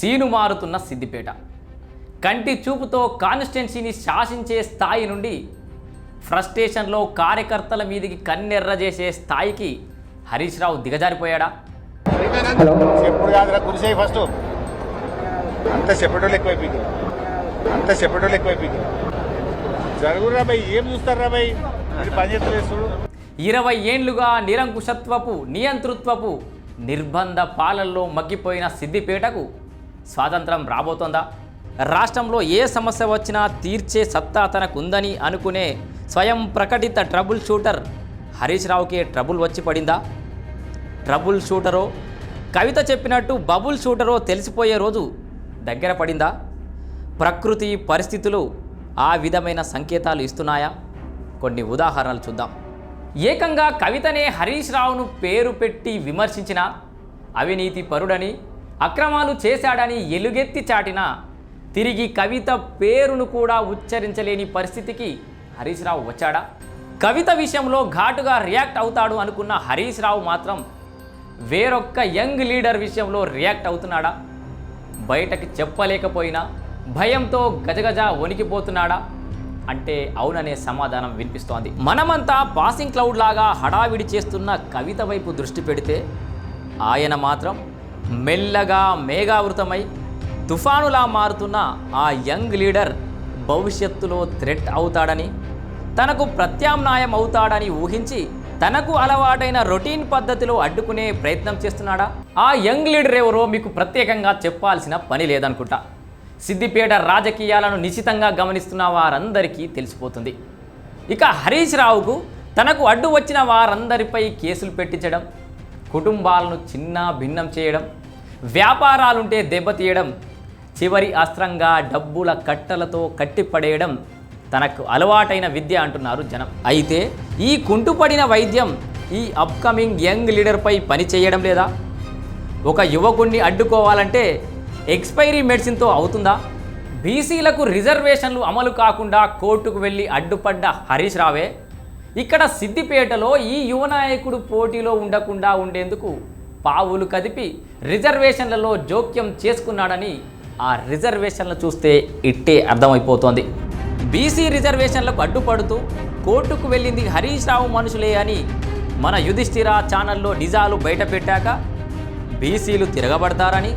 Scene మారుతున్న సిద్దిపేట. కంటి చూపుతో కాన్స్టిట్యున్సీని శాసించే స్థాయి నుండి ఫ్రస్ట్రేషన్లో కార్యకర్తల మీదికి కన్నెర్ర చేసే స్థాయికి హరీష్ రావు దిగజారిపోయాడా? చెప్పుడు కాదురా ఫస్ట్. అంత చెప్పేటోళ్ళు ఎక్కువైపోయింది. అంత చెప్పేటోళ్ళు ఎక్కువైపోయింది. జరుగురా భయ్ ఏం చూస్తారా భయ్? మీరు పని చేస్తలేదు చూడు. ఇరవై ఏండ్లుగా నిరంకుశత్వపు నియంతృత్వపు నిర్బంధ పాలనలో మగ్గిపోయిన సిద్దిపేటకు స్వాతంత్రం రాబోతోందా? రాష్ట్రంలో ఏ సమస్య వచ్చినా తీర్చే సత్తా తనకుందని అనుకునే స్వయం ప్రకటిత ట్రబుల్ షూటర్ హరీష్ రావుకే ట్రబుల్ వచ్చి పడిందా? ట్రబుల్ షూటరో కవిత చెప్పినట్టు బబుల్ షూటరో తెలిసిపోయే రోజు దగ్గర పడిందా? ప్రకృతి పరిస్థితులు ఆ విధమైన సంకేతాలు ఇస్తున్నాయా? కొన్ని ఉదాహరణలు చూద్దాం. ఏకంగా కవితనే హరీష్ రావును పేరు పెట్టి విమర్శించిన అవినీతి పరుడని అక్రమాలు చేశాడని ఎలుగెత్తి చాటిన తిరిగి కవిత పేరును కూడా ఉచ్చరించలేని పరిస్థితికి హరీష్ రావు వచ్చాడా? కవిత విషయంలో ఘాటుగా రియాక్ట్ అవుతాడు అనుకున్న హరీష్ రావు మాత్రం వేరొక్క యంగ్ లీడర్ విషయంలో రియాక్ట్ అవుతున్నాడా? బయటకు చెప్పలేకపోయినా భయంతో గజగజ వణికిపోతున్నాడా? అంటే అవుననే సమాధానం వినిపిస్తోంది. మనమంతా పాసింగ్ క్లౌడ్ లాగా హడావిడి చేస్తున్న కవిత వైపు దృష్టి పెడితే ఆయన మాత్రం మెల్లగా మేఘావృతమై తుఫానులా మారుతున్న ఆ యంగ్ లీడర్ భవిష్యత్తులో థ్రెట్ అవుతాడని తనకు ప్రత్యామ్నాయం అవుతాడని ఊహించి తనకు అలవాటైన రొటీన్ పద్ధతిలో అడ్డుకునే ప్రయత్నం చేస్తున్నాడా? ఆ యంగ్ లీడర్ ఎవరో మీకు ప్రత్యేకంగా చెప్పాల్సిన పని లేదనుకుంటా. సిద్దిపేట రాజకీయాలను నిశితంగా గమనిస్తున్న వారందరికీ తెలిసిపోతుంది. ఇక హరీష్ రావుకు తనకు అడ్డు వచ్చిన వారందరిపై కేసులు పెట్టించడం కుటుంబాలను చిన్న భిన్నం చేయడం వ్యాపారాలుంటే దెబ్బతీయడం చివరి అస్త్రంగా డబ్బుల కట్టలతో కట్టిపడేయడం తనకు అలవాటైన విద్య అంటున్నారు జనం. అయితే ఈ కుంటుపడిన వైద్యం ఈ అప్కమింగ్ యంగ్ లీడర్పై పని చేయడం లేదా? ఒక యువకుణ్ణి అడ్డుకోవాలంటే ఎక్స్పైరీ మెడిసిన్తో అవుతుందా? బీసీలకు రిజర్వేషన్లు అమలు కాకుండా కోర్టుకు వెళ్ళి అడ్డుపడ్డ హరీష్ రావే? ఇక్కడ సిద్దిపేటలో ఈ యువ నాయకుడు పోటీలో ఉండకుండా ఉండేందుకు పావులు కదిపి రిజర్వేషన్లలో జోక్యం చేసుకున్నాడని ఆ రిజర్వేషన్లు చూస్తే ఇట్టే అర్థమైపోతోంది. బీసీ రిజర్వేషన్లకు అడ్డుపడుతూ కోర్టుకు వెళ్ళింది హరీష్ రావు మనుషులే అని మన యుధిష్ఠిర ఛానల్లో నిజాలు బయటపెట్టాక బీసీలు తిరగబడతారని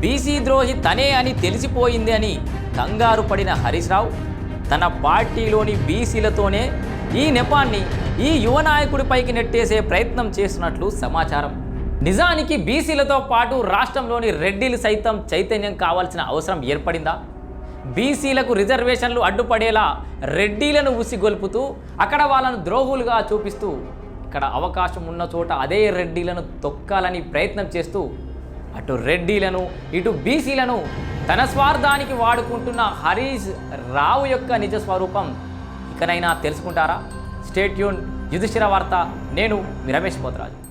బీసీ ద్రోహి తనే అని తెలిసిపోయింది అని కంగారు పడిన హరీష్ రావు తన పార్టీలోని బీసీలతోనే ఈ నెపాన్ని ఈ యువ నాయకుడిపైకి నెట్టేసే ప్రయత్నం చేస్తున్నట్లు సమాచారం. నిజానికి బీసీలతో పాటు రాష్ట్రంలోని రెడ్డిలు సైతం చైతన్యం కావాల్సిన అవసరం ఏర్పడిందా? బీసీలకు రిజర్వేషన్లు అడ్డుపడేలా రెడ్డీలను ఉసిగొల్పుతూ అక్కడ వాళ్ళను ద్రోహులుగా చూపిస్తూ ఇక్కడ అవకాశం ఉన్న చోట అదే రెడ్డీలను తొక్కాలని ప్రయత్నం చేస్తూ అటు రెడ్డీలను ఇటు బీసీలను తన స్వార్థానికి వాడుకుంటున్న హరీష్ రావు యొక్క నిజ స్వరూపం ఇకనైనా తెలుసుకుంటారా? స్టేట్యూన్ యుధిష్ఠిర వార్త నేను రమేష్ పోతరాజు.